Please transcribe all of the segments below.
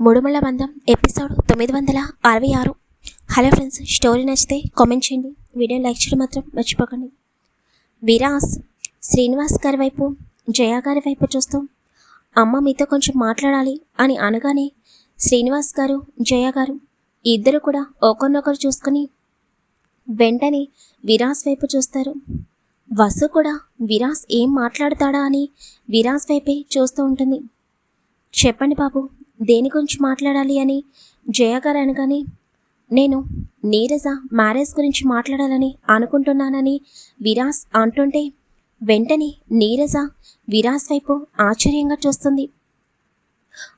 మూడుమళ్ళ బంధం ఎపిసోడ్ తొమ్మిది వందల అరవై ఆరు. హలో ఫ్రెండ్స్ స్టోరీ నచ్చితే కామెంట్ చేయండి. వీడియో లైక్ చేయడం మాత్రం మర్చిపోకండి. విరాస్ శ్రీనివాస్ గారి వైపు జయా గారి వైపు చూస్తూ అమ్మ మీతో కొంచెం మాట్లాడాలి అని అనగానే శ్రీనివాస్ గారు జయ గారు ఇద్దరు కూడా ఒకరినొకరు చూసుకుని వెంటనే విరాస్ వైపు చూస్తారు. వసు కూడా విరాస్ ఏం మాట్లాడతాడా అని విరాస్ వైపే చూస్తూ ఉంటుంది. చెప్పండి బాబు దేని గురించి మాట్లాడాలి అని? జయ గారు అనగానే నేను నీరజ మ్యారేజ్ గురించి మాట్లాడాలని అనుకుంటున్నానని విరాస్ అంటుంటే వెంటనే నీరజ విరాస్ వైపు ఆశ్చర్యంగా చూస్తుంది.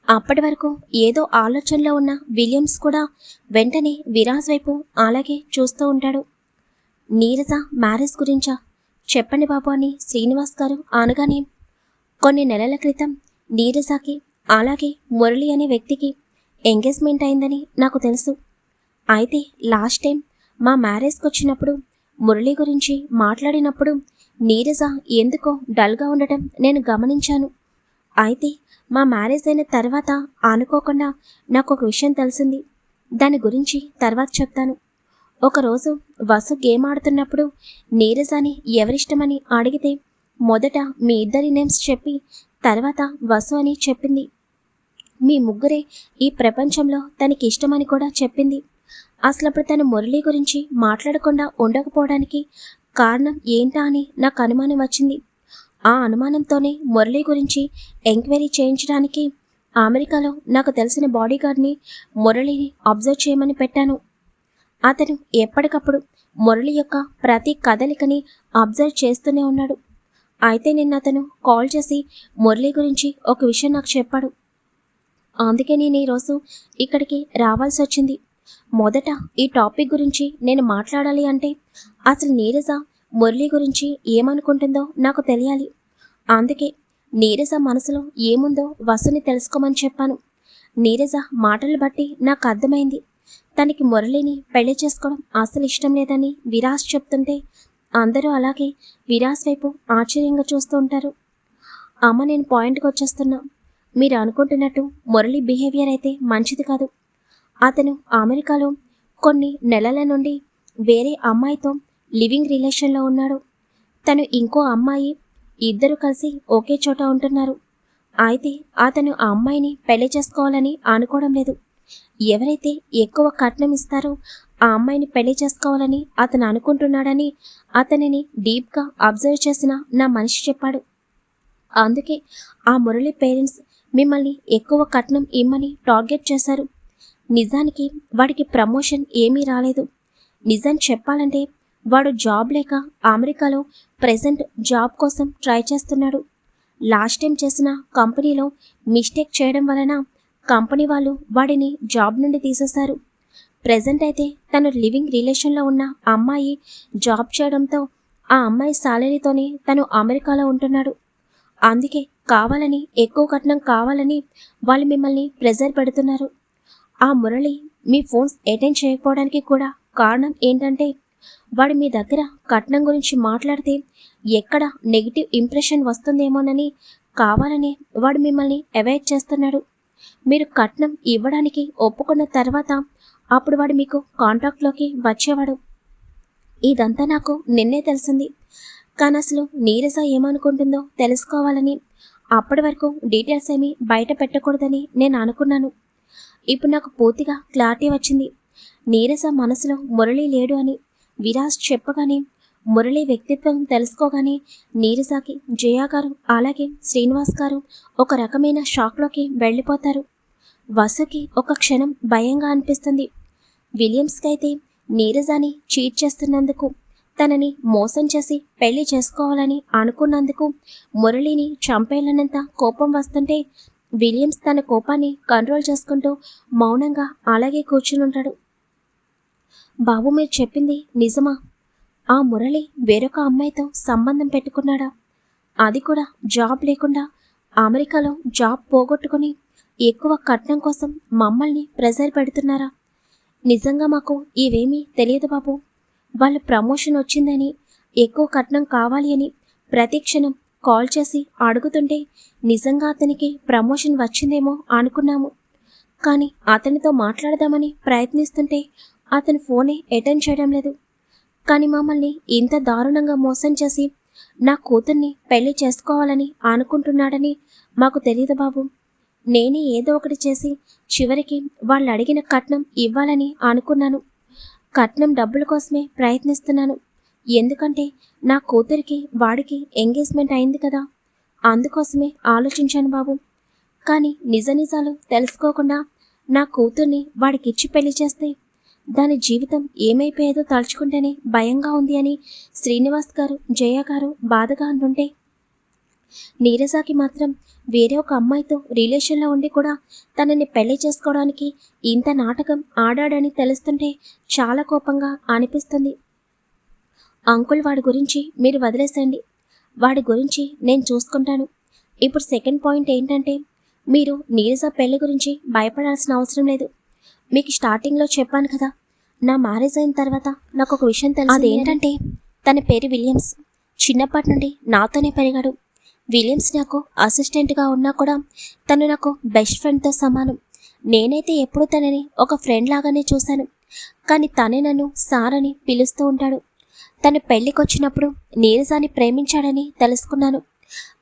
అప్పటి వరకు ఏదో ఆలోచనలో ఉన్న విలియమ్స్ కూడా వెంటనే విరాస్ వైపు అలాగే చూస్తూ ఉంటాడు. నీరజ మ్యారేజ్ గురించా? చెప్పండి బాబు అని శ్రీనివాస్ గారు అనగానే కొన్ని నెలల క్రితం నీరజాకి అలాగే మురళి అనే వ్యక్తికి ఎంగేజ్మెంట్ అయిందని నాకు తెలుసు. అయితే లాస్ట్ టైం మా మ్యారేజ్కి వచ్చినప్పుడు మురళి గురించి మాట్లాడినప్పుడు నీరజ ఎందుకో డల్గా ఉండటం నేను గమనించాను. అయితే మా మ్యారేజ్ అయిన తర్వాత అనుకోకుండా నాకు ఒక విషయం తెలిసింది. దాని గురించి తర్వాత చెప్తాను. ఒకరోజు వసు గేమ్ ఆడుతున్నప్పుడు నీరజాని ఎవరిష్టమని అడిగితే మొదట మీ ఇద్దరి నేమ్స్ చెప్పి తర్వాత వసు అని చెప్పింది. మీ ముగ్గురే ఈ ప్రపంచంలో తనకి ఇష్టమని కూడా చెప్పింది. అసలు అప్పుడు తను మురళి గురించి మాట్లాడకుండా ఉండకపోవడానికి కారణం ఏంటా అని నాకు అనుమానం వచ్చింది. ఆ అనుమానంతోనే మురళి గురించి ఎంక్వైరీ చేయించడానికి అమెరికాలో నాకు తెలిసిన బాడీగార్డ్ని మురళిని అబ్జర్వ్ చేయమని పెట్టాను. అతను ఎప్పటికప్పుడు మురళి యొక్క ప్రతి కదలికని అబ్జర్వ్ చేస్తూనే ఉన్నాడు. అయితే నిన్న అతను కాల్ చేసి మురళి గురించి ఒక విషయం నాకు చెప్పాడు. అందుకే నేను ఈరోజు ఇక్కడికి రావాల్సి వచ్చింది. మొదట ఈ టాపిక్ గురించి నేను మాట్లాడాలి అంటే అసలు నీరజ మురళి గురించి ఏమనుకుంటుందో నాకు తెలియాలి. అందుకే నీరజ మనసులో ఏముందో వసుని తెలుసుకోమని చెప్పాను. నీరజ మాటలు బట్టి నాకు అర్థమైంది. తనకి మురళిని పెళ్ళి చేసుకోవడం అసలు ఇష్టం లేదని విరాస్ చెప్తుంటే అందరూ అలాగే విరాజ్ వైపు ఆశ్చర్యంగా చూస్తూ ఉంటారు. అమ్మ నేను పాయింట్కి వచ్చేస్తున్నా. మీరు అనుకుంటున్నట్టు మురళి బిహేవియర్ అయితే మంచిది కాదు. అతను అమెరికాలో కొన్ని నెలల నుండి వేరే అమ్మాయితో లివింగ్ రిలేషన్లో ఉన్నాడు. తను ఇంకో అమ్మాయి ఇద్దరు కలిసి ఒకే చోట ఉంటున్నారు. అయితే అతను ఆ అమ్మాయిని పెళ్ళి చేసుకోవాలని అనుకోవడం లేదు. ఎవరైతే ఎక్కువ కట్నం ఇస్తారో ఆ అమ్మాయిని పెళ్ళి చేసుకోవాలని అతను అనుకుంటున్నాడని అతనిని డీప్గా అబ్జర్వ్ చేసిన నా మనిషి చెప్పాడు. అందుకే ఆ మురళి పేరెంట్స్ మిమ్మల్ని ఎక్కువ కట్నం ఇమ్మని టార్గెట్ చేశారు. నిజానికి వాడికి ప్రమోషన్ ఏమీ రాలేదు. నిజం చెప్పాలంటే వాడు జాబ్ లేక అమెరికాలో ప్రెసెంట్ జాబ్ కోసం ట్రై చేస్తున్నాడు. లాస్ట్ టైం చేసిన కంపెనీలో మిస్టేక్ చేయడం వలన కంపెనీ వాళ్ళు వాడిని జాబ్ నుండి తీసేశారు. ప్రెజెంట్ అయితే తను లివింగ్ రిలేషన్లో ఉన్న అమ్మాయి జాబ్ చేయడంతో ఆ అమ్మాయి సాలరీతోనే తను అమెరికాలో ఉంటున్నాడు. అందుకే కావాలని ఎక్కువ కట్నం కావాలని వాళ్ళు మిమ్మల్ని ప్రెజర్ పెడుతున్నారు. ఆ మురళి మీ ఫోన్స్ అటెండ్ చేయకపోవడానికి కూడా కారణం ఏంటంటే వాడు మీ దగ్గర కట్నం గురించి మాట్లాడితే ఎక్కడ నెగిటివ్ ఇంప్రెషన్ వస్తుందేమోనని కావాలని వాడు మిమ్మల్ని అవాయిడ్ చేస్తున్నాడు. మీరు కట్నం ఇవ్వడానికి ఒప్పుకున్న తర్వాత అప్పుడు వాడు మీకు కాంటాక్ట్లోకి వచ్చేవాడు. ఇదంతా నాకు నిన్నే తెలిసింది. కానీ అసలు నీరజ ఏమనుకుంటుందో తెలుసుకోవాలని అప్పటి వరకు డీటెయిల్స్ ఏమీ బయట పెట్టకూడదని నేను అనుకున్నాను. ఇప్పుడు నాకు పూర్తిగా క్లారిటీ వచ్చింది. నీరస మనసులో మురళి లేడు అని విరాజ్ చెప్పగానే మురళి వ్యక్తిత్వం తెలుసుకోగానే నీరజాకి జయా గారు అలాగే శ్రీనివాస్ గారు ఒక రకమైన షాక్లోకి వెళ్ళిపోతారు. వసుకి ఒక క్షణం భయంగా అనిపిస్తుంది. విలియమ్స్కి అయితే నీరజాని చీట్ చేస్తున్నందుకు తనని మోసం చేసి పెళ్ళి చేసుకోవాలని అనుకున్నందుకు మురళిని చంపేయాలన్నంత కోపం వస్తుంటే విలియమ్స్ తన కోపాన్ని కంట్రోల్ చేసుకుంటూ మౌనంగా అలాగే కూర్చునుంటాడు. బాబు మీరు చెప్పింది నిజమా? ఆ మురళి వేరొక అమ్మాయితో సంబంధం పెట్టుకున్నాడా? అది కూడా జాబ్ లేకుండా అమెరికాలో జాబ్ పోగొట్టుకుని ఎక్కువ కట్నం కోసం మమ్మల్ని ప్రెజర్ పెడుతున్నారా? నిజంగా మాకు ఇవేమీ తెలియదు బాబు. వాళ్ళ ప్రమోషన్ వచ్చిందని ఎక్కువ కట్నం కావాలి అని ప్రతిక్షణం కాల్ చేసి అడుగుతుంటే నిజంగా అతనికి ప్రమోషన్ వచ్చిందేమో అనుకున్నాము. కానీ అతనితో మాట్లాడదామని ప్రయత్నిస్తుంటే అతని ఫోనే అటెండ్ చేయడం లేదు. కానీ మమ్మల్ని ఇంత దారుణంగా మోసం చేసి నా కూతుర్ని పెళ్ళి చేసుకోవాలని అనుకుంటున్నాడని మాకు తెలియదు బాబు. నేనే ఏదో ఒకటి చేసి చివరికి వాళ్ళు అడిగిన కట్నం ఇవ్వాలని అనుకున్నాను. కట్నం డబ్బుల కోసమే ప్రయత్నిస్తున్నాను. ఎందుకంటే నా కూతురికి వాడికి ఎంగేజ్మెంట్ అయింది కదా. అందుకోసమే ఆలోచించాను బాబు. కానీ నిజ నిజాలు తెలుసుకోకుండా నా కూతుర్ని వాడికిచ్చి పెళ్ళి చేస్తే దాని జీవితం ఏమైపోయేదో తలుచుకుంటేనే భయంగా ఉంది అని శ్రీనివాస్ గారు జయ గారు బాధగా అంటుంటే నీరజాకి మాత్రం వేరే ఒక అమ్మాయితో రిలేషన్లో ఉండి కూడా తనని పెళ్ళి చేసుకోవడానికి ఇంత నాటకం ఆడాడని తెలుస్తుంటే చాలా కోపంగా అనిపిస్తుంది. అంకుల్ వాడి గురించి మీరు వదిలేసండి వాడి గురించి నేను చూసుకుంటాను. ఇప్పుడు సెకండ్ పాయింట్ ఏంటంటే మీరు నీరజ పెళ్ళి గురించి భయపడాల్సిన అవసరం లేదు. మీకు స్టార్టింగ్లో చెప్పాను కదా నా మ్యారేజ్ అయిన తర్వాత నాకు ఒక విషయం తెలుసు అదేంటంటే తన పేరు విలియమ్స్. చిన్నప్పటి నుండి నాతోనే పెరిగాడు. విలియమ్స్ నాకు అసిస్టెంట్గా ఉన్నా కూడా తను నాకు బెస్ట్ ఫ్రెండ్తో సమానం. నేనైతే ఎప్పుడు తనని ఒక ఫ్రెండ్ లాగానే చూశాను. కానీ తనే నన్ను సార్ అని పిలుస్తూ ఉంటాడు. తను పెళ్ళికొచ్చినప్పుడు నీరజాని ప్రేమించాడని తెలుసుకున్నాను.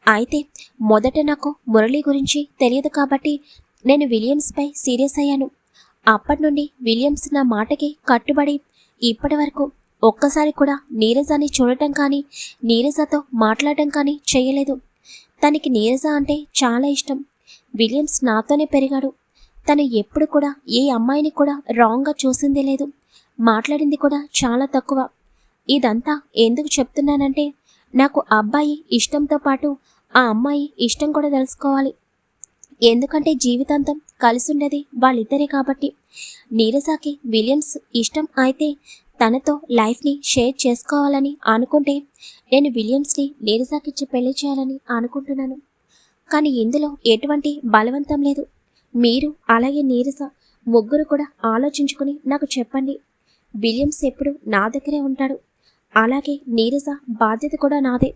అయితే మొదట నాకు మురళి గురించి తెలియదు కాబట్టి నేను విలియమ్స్పై సీరియస్ అయ్యాను. అప్పటి నుండి విలియమ్స్ నా మాటకి కట్టుబడి ఇప్పటి వరకు ఒక్కసారి కూడా నీరజాని చూడటం కానీ నీరజతో మాట్లాడటం కానీ చేయలేదు. తనకి నీరజ అంటే చాలా ఇష్టం. విలియమ్స్ నాతోనే పెరిగాడు. తను ఎప్పుడు కూడా ఏ అమ్మాయిని కూడా రాంగ్గా చూసిందే లేదు. మాట్లాడింది కూడా చాలా తక్కువ. ఇదంతా ఎందుకు చెప్తున్నానంటే నాకు అబ్బాయి ఇష్టంతో పాటు ఆ అమ్మాయి ఇష్టం కూడా తెలుసుకోవాలి. ఎందుకంటే జీవితాంతం కలిసి ఉండేది వాళ్ళిద్దరే కాబట్టి. నీరజాకి విలియమ్స్ ఇష్టం అయితే తనతో లైఫ్ని షేర్ చేసుకోవాలని అనుకుంటే నేను విలియమ్స్ని నీరజాకిచ్చి పెళ్ళి చేయాలని అనుకుంటున్నాను. కానీ ఇందులో ఎటువంటి బలవంతం లేదు. మీరు అలాగే నీరజ ముగ్గురు కూడా ఆలోచించుకుని నాకు చెప్పండి. విలియమ్స్ ఎప్పుడు నా దగ్గరే ఉంటాడు. అలాగే నీరజ బాధ్యత కూడా నాదే.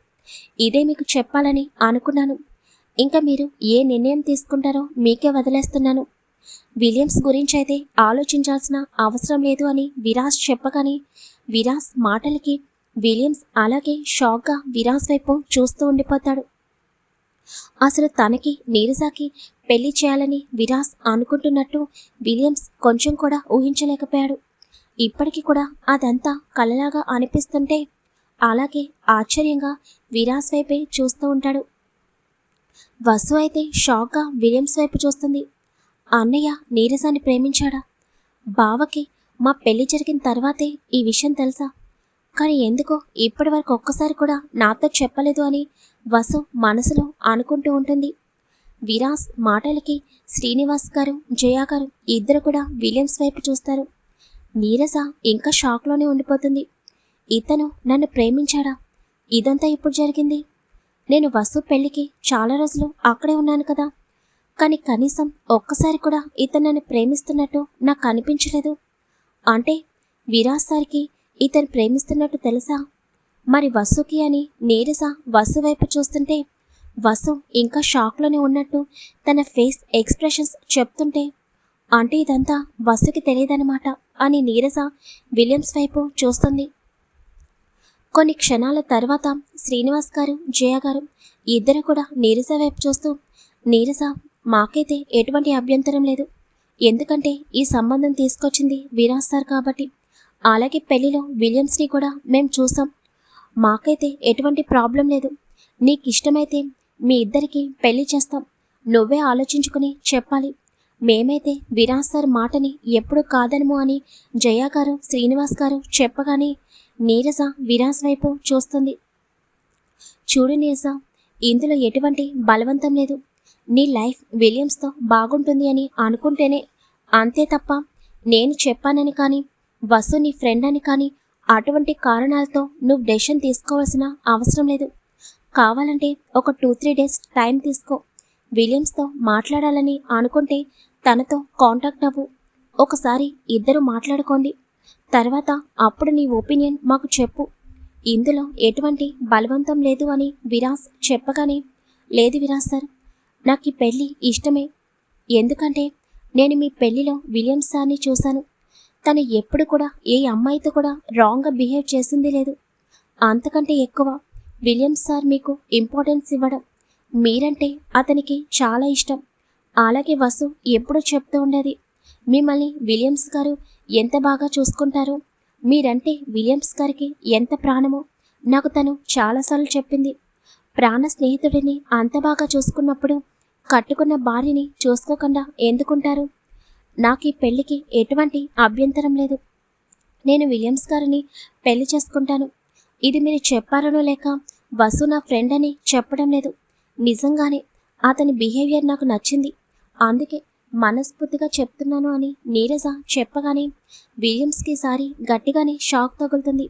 ఇదే మీకు చెప్పాలని అనుకున్నాను. ఇంకా మీరు ఏ నిర్ణయం తీసుకుంటారో మీకే వదిలేస్తున్నాను. విలియమ్స్ గురించి అయితే ఆలోచించాల్సిన అవసరం లేదు అని విరాజ్ చెప్పగానే విరాజ్ మాటలకి విలియమ్స్ అలాగే షాక్గా విరాజ్ వైపు చూస్తూ ఉండిపోతాడు. అసలు తనకి నీరజాకి పెళ్ళి చేయాలని విరాజ్ అనుకుంటున్నట్టు విలియమ్స్ కొంచెం కూడా ఊహించలేకపోయాడు. ఇప్పటికీ కూడా అదంతా కలలాగా అనిపిస్తుంటే అలాగే ఆశ్చర్యంగా విరాజ్ వైపే చూస్తూ ఉంటాడు. వసు అయితే షాక్గా విలియమ్స్ వైపు చూస్తుంది. అన్నయ్య నీరజాన్ని ప్రేమించాడా? బావకి మా పెళ్ళి జరిగిన తర్వాతే ఈ విషయం తెలుసా? కానీ ఎందుకో ఇప్పటి వరకు ఒక్కసారి కూడా నాతో చెప్పలేదు అని వసు మనసులో అనుకుంటూ ఉంటుంది. విరాస్ మాటలకి శ్రీనివాస్ గారు జయా గారు ఇద్దరు కూడా విలియమ్స్ వైపు చూస్తారు. నీరజ ఇంకా షాక్లోనే ఉండిపోతుంది. ఇతను నన్ను ప్రేమించాడా? ఇదంతా ఇప్పుడు జరిగింది? నేను వసు పెళ్ళికి చాలా రోజులు అక్కడే ఉన్నాను కదా. కానీ కనీసం ఒక్కసారి కూడా ఇతను నన్ను ప్రేమిస్తున్నట్టు నాకు అనిపించలేదు. అంటే విరాస్ సార్కి ఇతను ప్రేమిస్తున్నట్టు తెలుసా? మరి వసుకి అని నీరస వసు వైపు చూస్తుంటే వసు ఇంకా షాక్లోనే ఉన్నట్టు తన ఫేస్ ఎక్స్ప్రెషన్స్ చెప్తుంటే అంటే ఇదంతా వసుకి తెలియదనమాట అని నీరస విలియమ్స్ వైపు చూస్తుంది. కొన్ని క్షణాల తర్వాత శ్రీనివాస్ గారు జయ గారు ఇద్దరు కూడా నీరస వైపు చూస్తూ నీరస మాకైతే ఎటువంటి అభ్యంతరం లేదు. ఎందుకంటే ఈ సంబంధం తీసుకొచ్చింది విరాజ్ సార్ కాబట్టి. అలాగే పెళ్ళిలో విలియమ్స్ని కూడా మేము చూసాం. మాకైతే ఎటువంటి ప్రాబ్లం లేదు. నీకు ఇష్టమైతే మీ ఇద్దరికి పెళ్ళి చేస్తాం. నువ్వే ఆలోచించుకుని చెప్పాలి. మేమైతే విరాజ్ సార్ మాటని ఎప్పుడు కాదనము అని జయా గారు శ్రీనివాస్ గారు చెప్పగానే నీరజ విరాజ్ వైపు చూస్తుంది. చూడు నీరజ ఇందులో ఎటువంటి బలవంతం లేదు. నీ లైఫ్ విలియమ్స్తో బాగుంటుంది అని అనుకుంటేనే అంతే తప్ప నేను చెప్పానని కానీ వసు నీ ఫ్రెండ్ అని కానీ అటువంటి కారణాలతో నువ్వు డెసిషన్ తీసుకోవాల్సిన అవసరం లేదు. కావాలంటే ఒక టూ త్రీ డేస్ టైం తీసుకో. విలియమ్స్తో మాట్లాడాలని అనుకుంటే తనతో కాంటాక్ట్ అవ్వు. ఒకసారి ఇద్దరు మాట్లాడుకోండి. తర్వాత అప్పుడు నీ ఒపీనియన్ మాకు చెప్పు. ఇందులో ఎటువంటి బలవంతం లేదు అని విరాస్ చెప్పగానే లేదు విరాస్ సార్ నాకు ఈ పెళ్ళి ఇష్టమే. ఎందుకంటే నేను మీ పెళ్ళిలో విలియమ్స్ సార్ని చూశాను. తను ఎప్పుడు కూడా ఏ అమ్మాయితో కూడా రాంగ్గా బిహేవ్ చేసింది లేదు. అంతకంటే ఎక్కువ విలియమ్స్ సార్ మీకు ఇంపార్టెన్స్ ఇవ్వడం మీరంటే అతనికి చాలా ఇష్టం. అలాగే వసు ఎప్పుడూ చెప్తూ ఉండేది మిమ్మల్ని విలియమ్స్ గారు ఎంత బాగా చూసుకుంటారో? మీరంటే విలియమ్స్ గారికి ఎంత ప్రాణమో నాకు తను చాలాసార్లు చెప్పింది. ప్రాణ స్నేహితుడిని అంత బాగా చూసుకున్నప్పుడు కట్టుకున్న భార్యని చూసుకోకుండా ఎందుకుంటారు? నాకు ఈ పెళ్ళికి ఎటువంటి అభ్యంతరం లేదు. నేను విలియమ్స్ గారిని పెళ్ళి చేసుకుంటాను. ఇది మీరు చెప్పారనో లేక వసు నా ఫ్రెండ్ అని చెప్పడం లేదు. నిజంగానే అతని బిహేవియర్ నాకు నచ్చింది. అందుకే మనస్ఫూర్తిగా చెప్తున్నాను అని నీరజ చెప్పగానే విలియమ్స్కి సారి గట్టిగానే షాక్ తగులుతుంది.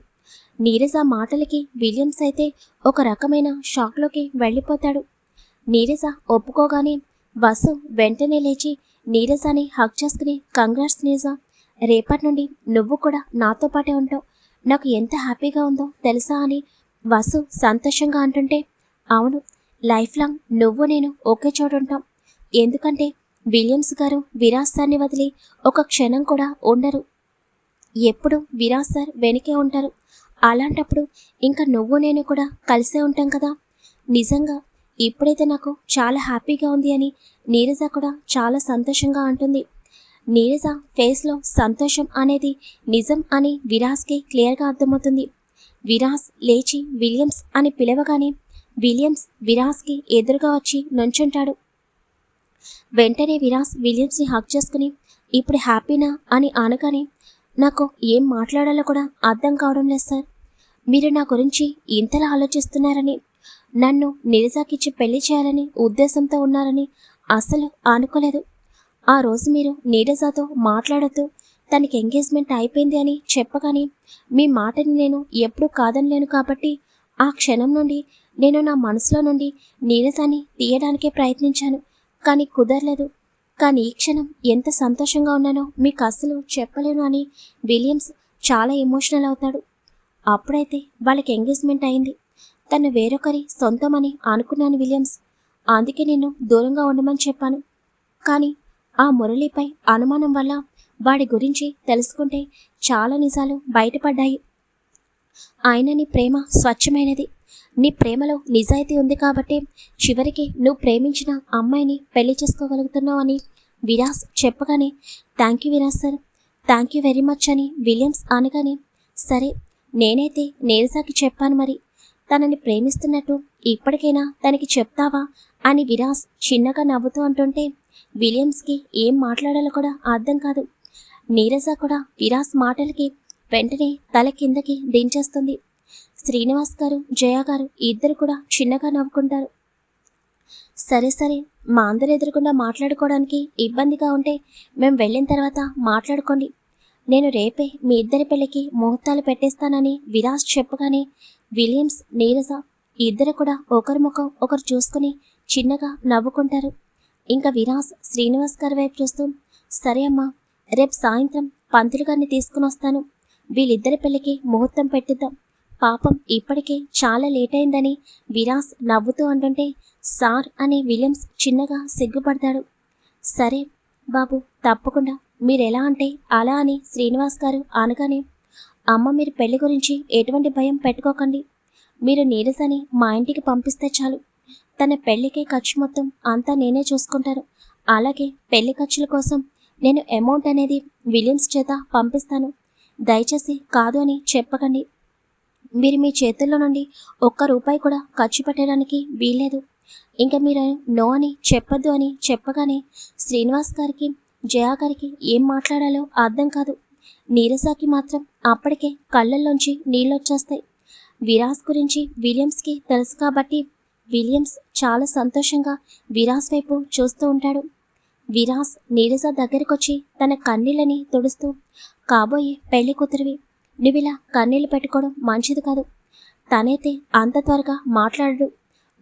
నీరజ మాటలకి విలియమ్స్ అయితే ఒక రకమైన షాక్లోకి వెళ్ళిపోతాడు. నీరజ ఒప్పుకోగానే వసు వెంటనే లేచి నీరజని హక్ చేసుకుని కంగ్రాట్స్ నీరజ. రేపటి నుండి నువ్వు కూడా నాతో పాటే ఉంటావు. నాకు ఎంత హ్యాపీగా ఉందో తెలుసా అని వసు సంతోషంగా అంటుంటే అవును లైఫ్ లాంగ్ నువ్వు నేను ఒకే చోట ఉంటాం. ఎందుకంటే విలియమ్స్ గారు విరాజ్ సార్ని వదిలి ఒక క్షణం కూడా ఉండరు. ఎప్పుడు విరాజ్ సార్ వెనకే ఉంటారు. అలాంటప్పుడు ఇంకా నువ్వు నేను కూడా కలిసే ఉంటాం కదా. నిజంగా ఇప్పుడైతే నాకు చాలా హ్యాపీగా ఉంది అని నీరజ కూడా చాలా సంతోషంగా అంటుంది. నీరజ ఫేస్లో సంతోషం అనేది నిజం అని విరాజ్కి క్లియర్గా అర్థమవుతుంది. విరాజ్ లేచి విలియమ్స్ అని పిలవగానే విలియమ్స్ విరాజ్కి ఎదురుగా వచ్చి నుంచుంటాడు. వెంటనే విరాజ్ విలియమ్స్ని హక్ చేసుకుని ఇప్పుడు హ్యాపీనా? అని అనగానే నాకు ఏం మాట్లాడాలో కూడా అర్థం కావడం లేదు సార్. మీరు నా గురించి ఇంతలా ఆలోచిస్తున్నారని నన్ను నిరజాకిచ్చి పెళ్ళి చేయాలని ఉద్దేశంతో ఉన్నారని అసలు అనుకోలేదు ఆ రోజు మీరు నీరజాతో మాట్లాడుతూ తనకి ఎంగేజ్మెంట్ అయిపోయింది అని చెప్పగానే మీ మాటని నేను ఎప్పుడూ కాదనలేను కాబట్టి ఆ క్షణం నుండి నేను నా మనసులో నుండి నీరజాని తీయడానికే ప్రయత్నించాను. కానీ కుదరలేదు. కానీ ఈ క్షణం ఎంత సంతోషంగా ఉన్నానో మీకు అసలు చెప్పలేను అని విలియమ్స్ చాలా ఎమోషనల్ అవుతాడు. అప్పుడైతే వాళ్ళకి ఎంగేజ్మెంట్ అయింది. తను వేరొకరి సొంతమని అనుకున్నాను విలియమ్స్. అందుకే నేను దూరంగా ఉండమని చెప్పాను. కానీ ఆ మురళిపై అనుమానం వల్ల వాడి గురించి తెలుసుకుంటే చాలా నిజాలు బయటపడ్డాయి. ఆయన నీ ప్రేమ స్వచ్ఛమైనది. నీ ప్రేమలో నిజాయితీ ఉంది కాబట్టి చివరికి నువ్వు ప్రేమించిన అమ్మాయిని పెళ్ళి చేసుకోగలుగుతున్నావు అని విరాస్ చెప్పగానే thank you Viras sir. Thank you very much అని విలియమ్స్ అనగానే సరే నేనైతే నీరజాకి చెప్పాను మరి. తనని ప్రేమిస్తున్నట్టు ఇప్పటికైనా తనకి చెప్తావా? అని విరాస్ చిన్నగా నవ్వుతూ అంటుంటే విలియమ్స్కి ఏం మాట్లాడాలో కూడా అర్థం కాదు. నీరజ కూడా విరాస్ మాటలకి వెంటనే తల కిందకి దించేస్తుంది. శ్రీనివాస్ గారు జయ గారు ఇద్దరు కూడా చిన్నగా నవ్వుకుంటారు. సరే సరే మా అందరు ఎదురుకుండా మాట్లాడుకోవడానికి ఇబ్బందిగా ఉంటే మేము వెళ్ళిన తర్వాత మాట్లాడుకోండి. నేను రేపే మీ ఇద్దరి పెళ్ళికి ముహూర్తాలు పెట్టేస్తానని విరాజ్ చెప్పగానే విలియమ్స్ నీరజ ఇద్దరు కూడా ఒకరి ముఖం ఒకరు చూసుకుని చిన్నగా నవ్వుకుంటారు. ఇంకా విరాస్ శ్రీనివాస్ గారి వైపు చూస్తూ సరే అమ్మా రేపు సాయంత్రం పంతులు గారిని తీసుకుని వస్తాను. వీళ్ళిద్దరి పెళ్ళికి ముహూర్తం పెట్టిద్దాం. పాపం ఇప్పటికే చాలా లేట్ అయిందని విరాస్ నవ్వుతూ అంటుంటే సార్ అని విలియమ్స్ చిన్నగా సిగ్గుపడతాడు. సరే బాబు తప్పకుండా మీరెలా అంటే అలా అని శ్రీనివాస్ గారు అనగానే అమ్మ మీరు పెళ్ళి గురించి ఎటువంటి భయం పెట్టుకోకండి. మీరు నీరసని మా ఇంటికి పంపిస్తే చాలు. తన పెళ్ళికే ఖర్చు మొత్తం అంతా నేనే చూసుకుంటాను. అలాగే పెళ్ళి ఖర్చుల కోసం నేను అమౌంట్ అనేది విలియమ్స్ చేత పంపిస్తాను. దయచేసి కాదు అని చెప్పకండి. మీరు మీ చేతుల్లో నుండి ఒక్క రూపాయి కూడా ఖర్చు పెట్టడానికి వీల్లేదు. ఇంకా మీరు నో అని చెప్పొద్దు అని చెప్పగానే శ్రీనివాస్ గారికి జయా గారికి ఏం మాట్లాడాలో అర్థం కాదు. నీరజాకి మాత్రం అప్పటికే కళ్ళల్లోంచి నీళ్ళొచ్చేస్తాయి. విరాస్ గురించి విలియమ్స్కి తెలుసు కాబట్టి విలియమ్స్ చాలా సంతోషంగా విరాస్ వైపు చూస్తూ ఉంటాడు. విరాస్ నీరజ దగ్గరకొచ్చి తన కన్నీళ్ళని తుడుస్తూ కాబోయే పెళ్ళి కూతురివి నువ్విలా కన్నీళ్ళు పెట్టుకోవడం మంచిది కాదు. తనైతే అంత త్వరగా మాట్లాడడు.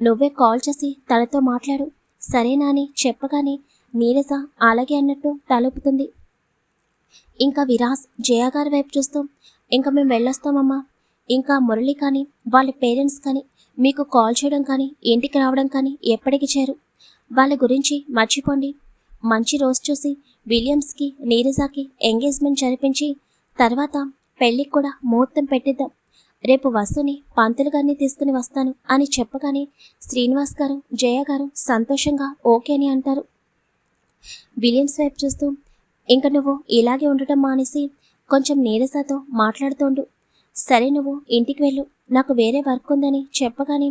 నువ్వే కాల్ చేసి తనతో మాట్లాడు. సరేనా అని చెప్పగానే నీరజ అలాగే అన్నట్టు తలుపుతుంది. ఇంకా విరాస్ జయ గారి వైపు చూస్తూ. ఇంకా మేము వెళ్ళొస్తామమ్మా. ఇంకా మురళి కానీ వాళ్ళ పేరెంట్స్ కానీ మీకు కాల్ చేయడం కానీ ఇంటికి రావడం కానీ ఎప్పటికి చేరు వాళ్ళ గురించి మర్చిపోండి. మంచి రోజు చూసి విలియమ్స్కి నీరజాకి ఎంగేజ్మెంట్ జరిపించి తర్వాత పెళ్ళికి కూడా ముహూర్తం పెట్టిద్దాం. రేపు వసుని పంతులు గారిని తీసుకుని వస్తాను అని చెప్పగానే శ్రీనివాస్ గారు జయ గారు సంతోషంగా ఓకే అని అంటారు. విలియమ్స్ వైపు చూస్తూ ఇంక నువ్వు ఇలాగే ఉండటం మానేసి కొంచెం నీరసతో మాట్లాడుతోండు. సరే నువ్వు ఇంటికి వెళ్ళు. నాకు వేరే వర్క్ ఉందని చెప్పగానే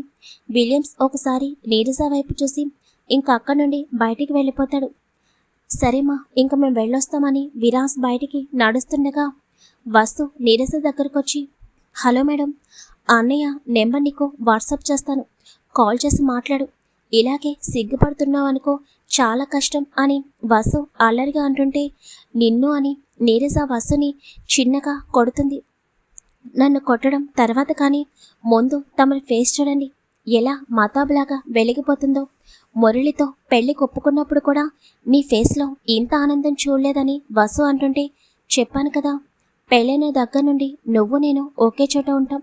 విలియమ్స్ ఒకసారి నీరజ వైపు చూసి ఇంకా అక్కడి నుండి బయటికి వెళ్ళిపోతాడు. సరేమా ఇంక మేము వెళ్ళొస్తామని విరాస్ బయటికి నడుస్తుండగా వస్తు నీరజ దగ్గరకొచ్చి హలో మేడం అన్నయ్య నెంబర్ నీకు వాట్సాప్ చేస్తాను. కాల్ చేసి మాట్లాడు. ఇలాగే సిగ్గుపడుతున్నావు అనుకో చాలా కష్టం అని వసు అల్లరిగా అంటుంటే నిన్ను అని నీరజ వసుని చిన్నగా కొడుతుంది. నన్ను కొట్టడం తర్వాత కానీ ముందు తమరి ఫేస్ చూడండి. ఎలా మతాబులాగా వెలిగిపోతుందో. మురళితో పెళ్ళి కొప్పుకున్నప్పుడు కూడా నీ ఫేస్లో ఇంత ఆనందం చూడలేదని వసు అంటుంటే చెప్పాను కదా పెళ్ళైన దగ్గర నుండి నువ్వు నేను ఒకే చోట ఉంటాం.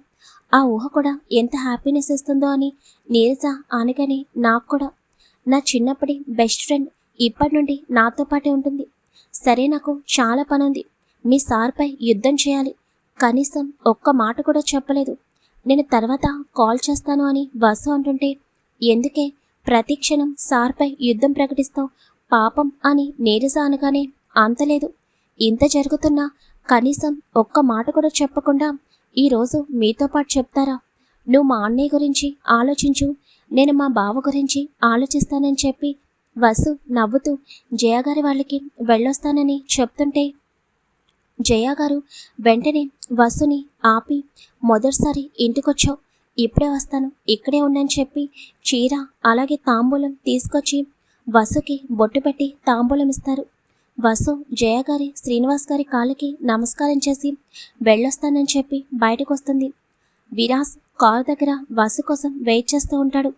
ఆ ఊహ కూడా ఎంత హ్యాపీనెస్ ఇస్తుందో అని నీరజ అనగానే నాకు కూడా. నా చిన్నప్పటి బెస్ట్ ఫ్రెండ్ ఇప్పటి నుండి నాతో పాటే ఉంటుంది. సరే నాకు చాలా పని ఉంది మీ సార్పై యుద్ధం చేయాలి. కనీసం ఒక్క మాట కూడా చెప్పలేదు. నేను తర్వాత కాల్ చేస్తాను అని వసు అంటుంటే ఎందుకే? ప్రతి క్షణం సార్పై యుద్ధం ప్రకటిస్తావు? పాపం అని నీరజ అనగానే అంతలేదు ఇంత జరుగుతున్నా కనీసం ఒక్క మాట కూడా చెప్పకుండా ఈరోజు మీతో పాటు చెప్తారా? నువ్వు మా అన్నయ్య గురించి ఆలోచించు. నేను మా బావ గురించి ఆలోచిస్తానని చెప్పి వసు నవ్వుతూ జయగారి వాళ్ళకి వెళ్ళొస్తానని చెప్తుంటే జయ గారు వెంటనే వసుని ఆపి మొదటిసారి ఇంటికొచ్చావు. ఇప్పుడే వస్తాను. ఇక్కడే ఉండని చెప్పి చీర అలాగే తాంబూలం తీసుకొచ్చి వసుకి బొట్టు పెట్టి తాంబూలం ఇస్తారు. వసు జయ గారి శ్రీనివాస్ గారి కాళ్ళకి నమస్కారం చేసి వెళ్ళొస్తానని చెప్పి బయటకు వస్తుంది విరాస్ కారు దగ్గర వసు కోసం వెయిట్ చేస్తూ ఉంటాడు.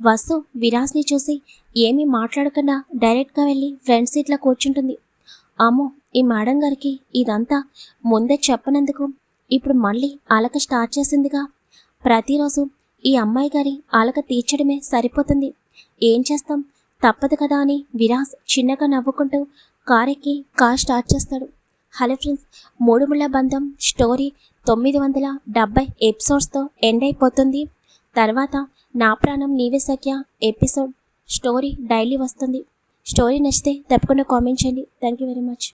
వసు విరాస్ని చూసి ఏమీ మాట్లాడకుండా డైరెక్ట్గా వెళ్ళి ఫ్రంట్ సీట్లో కూర్చుంటుంది. అమ్మో ఈ మేడం గారికి ఇదంతా ముందే చెప్పనందుకు ఇప్పుడు మళ్ళీ అలక స్టార్ట్ చేసిందిగా. ప్రతిరోజు ఈ అమ్మాయి గారి అలక తీర్చడమే సరిపోతుంది. ఏం చేస్తాం? తప్పదు కదా అని విరాస్ చిన్నగా నవ్వుకుంటూ కారెక్కి కార్ స్టార్ట్ చేస్తాడు. హలో ఫ్రెండ్స్ మూడు ముళ్ళ బంధం స్టోరీ తొమ్మిది వందల డెబ్బై ఎపిసోడ్స్తో ఎండ్ అయిపోతుంది. తర్వాత నా ప్రాణం నీవే సఖ్య ఎపిసోడ్ స్టోరీ డైలీ వస్తుంది. స్టోరీ నచ్చితే తప్పకుండా కామెంట్ చేయండి. Thank you very much.